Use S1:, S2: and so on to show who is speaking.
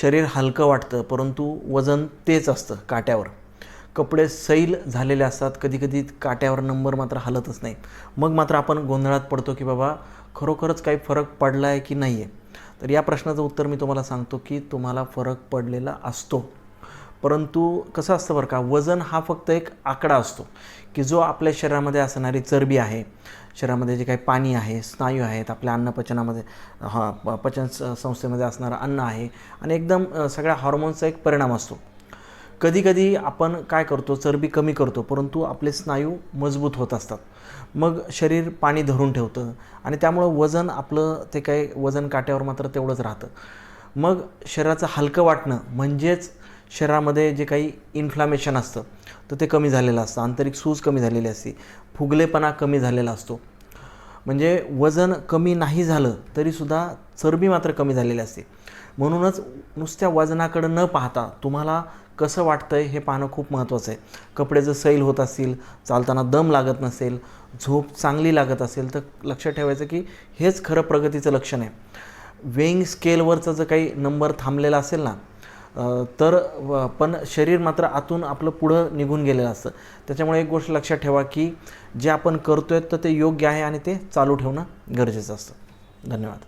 S1: शरीर हलकं वाटतं परंतु वजन तेच असतं काट्यावर. कपडे सैल झालेले असतात कधीकधी काट्यावर नंबर मात्र हलतच नाही मग मात्र आपण गोंधळात पडतो की बाबा खरोखरच काही फरक पडला आहे की नाही आहे तर या प्रश्नाचं उत्तर मी तुम्हाला सांगतो की तुम्हाला फरक पडलेला असतो. परंतु कसं असतं बरं का वजन हा फक्त एक आकडा असतो की जो आपल्या शरीरामध्ये असणारी चरबी आहे शरीरामध्ये जे काही पाणी आहे स्नायू आहेत आपल्या अन्नपचनामध्ये हा प- पचन संस्थेमध्ये असणारं अन्न आहे आणि एकदम सगळ्या हॉर्मोन्सचा एक परिणाम असतो. कधीकधी आपण काय करतो चरबी कमी करतो परंतु आपले स्नायू मजबूत होत असतात. मग शरीर पाणी धरून ठेवतं आणि त्यामुळं वजन आपलं ते काही वजन काट्यावर मात्र तेवढंच राहतं. मग शरीराचं हलकं वाटणं म्हणजेच शरीरामध्ये जे काही इन्फ्लामेशन असतं तर ते कमी झालेलं असतं. आंतरिक सूज कमी झालेली असते. फुगलेपणा कमी झालेला असतो. म्हणजे वजन कमी नाही झालं तरीसुद्धा चरबी मात्र कमी झालेली असते. म्हणूनच नुसत्या वजनाकडं न पाहता तुम्हाला कसं वाटतं आहे हे पाहणं खूप महत्त्वाचं आहे. कपडे जर सैल होत असतील चालताना दम लागत नसेल झोप चांगली लागत असेल तर लक्षात ठेवायचं की हेच खरं प्रगतीचं लक्षण आहे. वेईंग स्केलवरचं जर काही नंबर थांबलेला असेल ना तर व- पण शरीर मात्र आतून आपलं पुढं निघून गेलेलं असतं. त्याच्यामुळे एक गोष्ट लक्षात ठेवा की जे आपण करतोय तर ते योग्य आहे आणि ते चालू ठेवणं गरजेचं असतं. धन्यवाद.